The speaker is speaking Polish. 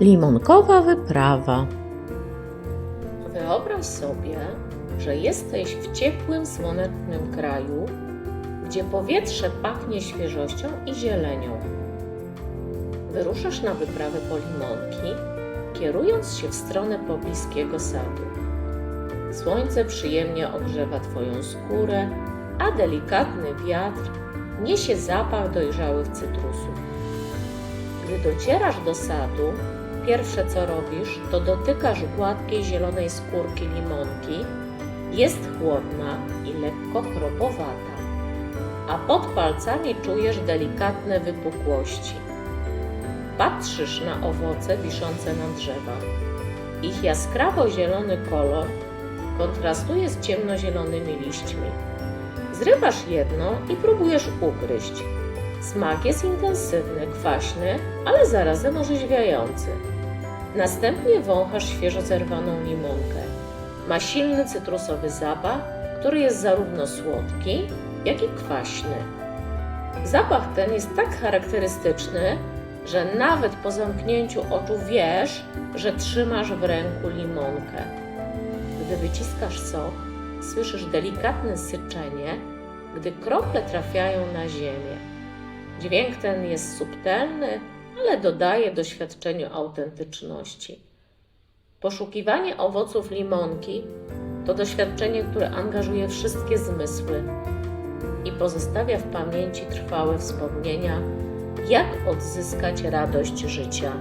Limonkowa wyprawa. Wyobraź sobie, że jesteś w ciepłym, słonecznym kraju, gdzie powietrze pachnie świeżością i zielenią. Wyruszasz na wyprawę po limonki, kierując się w stronę pobliskiego sadu. Słońce przyjemnie ogrzewa Twoją skórę, a delikatny wiatr niesie zapach dojrzałych cytrusów. Gdy docierasz do sadu, pierwsze co robisz, to dotykasz gładkiej zielonej skórki limonki. Jest chłodna i lekko chropowata, a pod palcami czujesz delikatne wypukłości. Patrzysz na owoce wiszące na drzewach. Ich jaskrawo-zielony kolor kontrastuje z ciemnozielonymi liśćmi. Zrywasz jedno i próbujesz ugryźć. Smak jest intensywny, kwaśny, ale zarazem orzeźwiający. Następnie wąchasz świeżo zerwaną limonkę. Ma silny cytrusowy zapach, który jest zarówno słodki, jak i kwaśny. Zapach ten jest tak charakterystyczny, że nawet po zamknięciu oczu wiesz, że trzymasz w ręku limonkę. Gdy wyciskasz sok, słyszysz delikatne syczenie, gdy krople trafiają na ziemię. Dźwięk ten jest subtelny, ale dodaje doświadczeniu autentyczności. Poszukiwanie owoców limonki to doświadczenie, które angażuje wszystkie zmysły i pozostawia w pamięci trwałe wspomnienia, jak odzyskać radość życia.